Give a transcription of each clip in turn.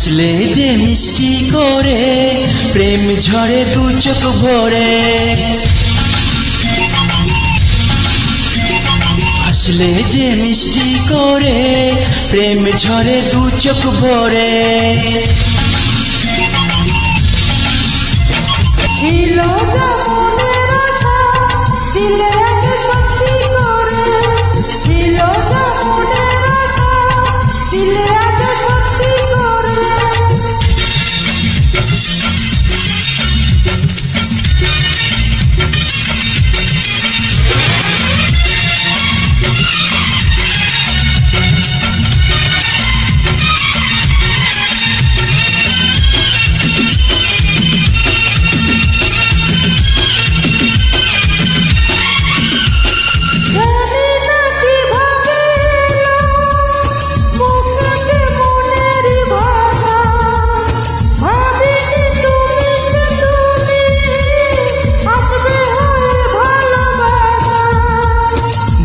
হাসলে যে মিষ্টি করে, প্রেম ঝরে দু চোখ ভরে। হাসলে যে মিষ্টি করে, প্রেম ঝরে দু চোখ ভরে। ছিল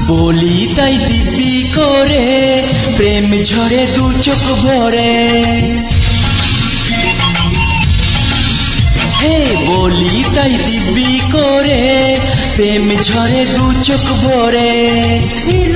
বলি তাই দিদি করে, প্রেম ঝরে দু চোখ ভরে। হে বলি তাই দিব্যি করে, প্রেম ঝরে দু চোখ ভরে। ছিল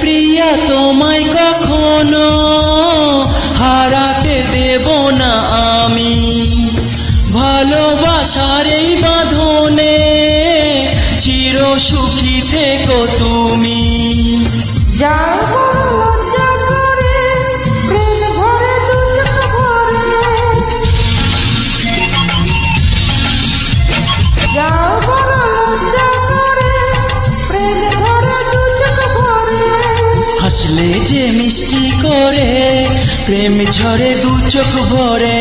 প্রিয়া তোমায় কখনো হারাতে দেব না আমি। ভালোবাসার এই বাঁধনে চির সুখী থেকো তুমি। যাও হাসলে যে মিষ্টি করে, প্রেম ঝরে দু চোখ ভরে।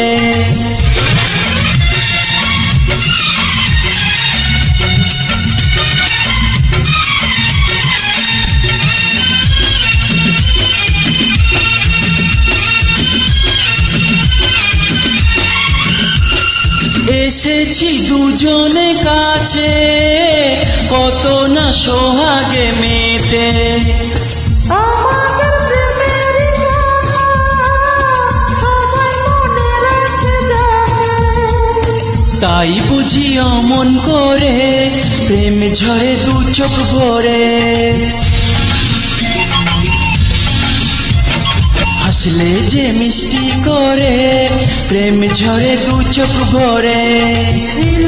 এসেছি দুজনে কাছে, কত না সোহাগে মেতে। তাই বুঝি অমন করে, প্রেম ঝরে দু চোখ ভরে। হাসলে যে মিষ্টি করে, প্রেম ঝরে দু চোখ ভরে। ছিল